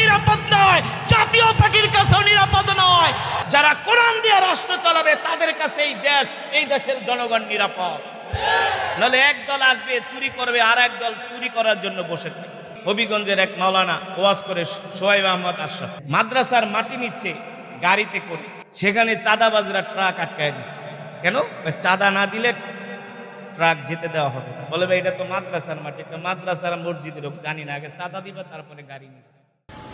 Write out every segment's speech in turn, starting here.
নিরাপদ নয়, জাতীয় পার্টির কাছেও নিরাপদ নয়। যারা কোরআন দিয়ে রাষ্ট্র চালাবে, তাদের কাছে এই দেশ, এই দেশের জনগণ নিরাপদ। নাহলে এক দল আসবে, চুরি করবে, আর এক দল চুরি করার জন্য বসে থাকবে হবিগঞ্জের এক মাওলানা ওয়াজ করে সোহাইব আহমদ আশরাফ, মাদ্রাসার মাটি নিচ্ছে, গাড়িতে করে। সেখানে চাঁদাবাজরা ট্রাক আটকায় দিছে। কেন? চাঁদা না দিলে ট্রাক যেতে দেওয়া হবে। বলে ভাই, এটা তো মাদ্রাসার মাটি এটা মাদ্রাসার মসজিদের হোক, জানি না, আগে চাঁদা দিবে, তারপরে গাড়ি নিবে।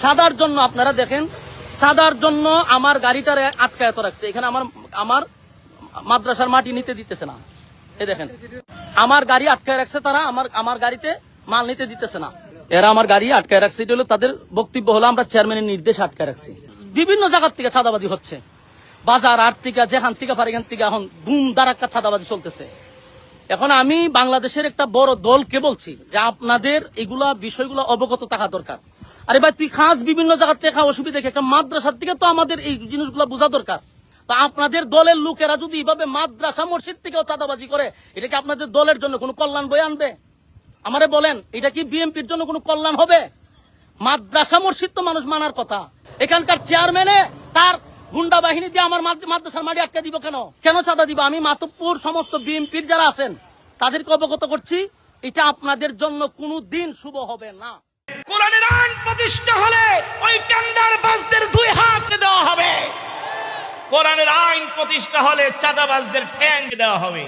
ছাদার জন্য আপনারা দেখেন ছাদার জন্য আমার গাড়িটারে আটকায়ত রাখছে। এখানে আমার আমার মাদ্রাসার মাটি নিতে দিতেছে না। এই দেখেন, আমার গাড়ি আটকায় রাখছে তারা, আমার আমার গাড়িতে মাল নিতে দিতেছে না। এরা আমার গাড়ি আটকায় রাখছে, এটা হলো তাদের বক্তব্য হলো, আমরা চেয়ারম্যানের নির্দেশ আটকায় রাখছি। বিভিন্ন জায়গার থেকে চাঁদাবাজি হচ্ছে। বাজার আট থেকে যেখান থেকে পারে এখান থেকে এখন ধুম দারাক্কা চাঁদাবাজি চলতেছে। এখন আমি বাংলাদেশের একটা বড় দলকে বলছি? যে আপনাদের এগুলা বিষয়গুলো অবগত থাকা দরকার। আরে ভাই, তুই খাস বিভিন্ন জায়গা থেকে অসুবিধা কি? একটা মাদ্রাসার থেকে তো আমাদের এই জিনিসগুলো বোঝা দরকার। তো আপনাদের দলের লোকেরা যদি এইভাবে মাদ্রাসা মসজিদ থেকেও চাঁদাবাজি করে, এটা কি আপনাদের দলের জন্য কোনো কল্যাণ বয়ে আনবে? আমারে বলেন, এটা কি বিএনপির জন্য কোনো কল্যাণ হবে? মাদ্রাসা মসজিদ তো মানুষ মানার কথা। এখানকার চেয়ারম্যানে তার গুন্ডা বাহিনী দিয়ে আমার মাদ্রাসার মাটি আটকে দিব কেন? কেন চাঁদা দিব? আমি মাতব্বর সমস্ত বিএনপির যারা আছেন, তাদেরকে অবগত করছি, এটা আপনাদের জন্য কোনো দিন শুভ হবে না। কোরআনের আইন প্রতিষ্ঠা হলে ওই দুই হাত দেওয়া হবে। কোরআনের আইন প্রতিষ্ঠা হলে চাঁদাবাজদের ঠ্যাং দেওয়া হবে।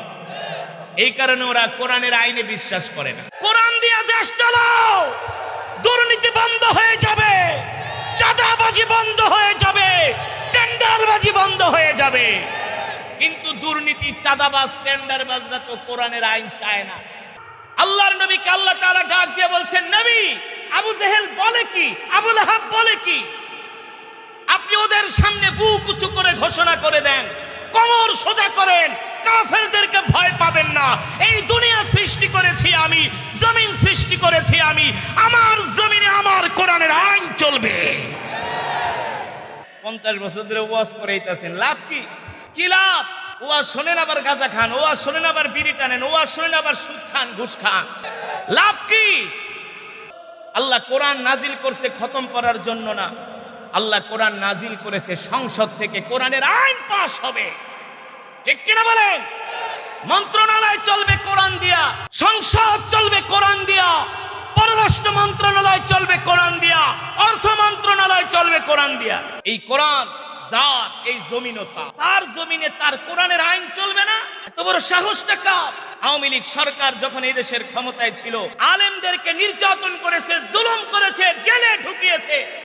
এই কারণে ওরা কোরআনের আইনে বিশ্বাস করে না। কোরআন দিয়ে দেশ চালাও, দুর্নীতি বন্ধ হয়ে যাবে। যাবে কিন্তু দুর্নীতি, চাঁদাবাজ, টেন্ডারবাজরা তো কোরআনের আইন চায় না। আল্লাহর নবীকে আল্লাহ তাআলা ডাক দিয়ে বলছেন, নবী, আবু জেহেল বলে কি? আবু লাহাব বলে কি? আপনি ওদের সামনে বুক উঁচু করে ঘোষণা করে দেন, কমর সোজা করেন, কাফেরদেরকে ভয় পাবেন না। এই দুনিয়া সৃষ্টি করেছি আমি, জমিন সৃষ্টি করেছি আমি, আমার জমিনে আমার কোরআনের আইন চলবে পঞ্চাশ বছর ধরে ওয়াজ করে এইতাছেন লাভ কি? কি লাভ? ওয়াজ শোনেন আবার গাঁজা খান, ওয়াজ শোনেন আবার বিড়ি টানেন, ওয়াজ শোনেন আবার সুদ খান, ঘুষ খান। লাভ কি? আল্লাহ কোরআন নাজিল করছে খতম করার জন্য না। আল্লাহ কোরআন নাজিল করেছে সংসদ থেকে কোরআনের আইন পাশ হবে। ঠিক কিনা বলেন? মন্ত্রণালয় চলবে কোরআন দিয়া, সংসদ চলবে কোরআন দিয়া, পররাষ্ট্র মন্ত্রণালয় চলবে কোরআন দিয়া অর্থ মন্ত্রণালয় চলবে কোরআন দিয়া এই কোরআন যার এই জমিনও তার তার জমিনে তার কোরআনের আইন চলবে না? এত বড় সাহসটা কার? আওয়ামী লীগ সরকার যখন এই দেশের ক্ষমতায় ছিল, আলেমদেরকে নির্যাতন করেছে, জুলুম করেছে, জেলে ঢুকিয়েছে।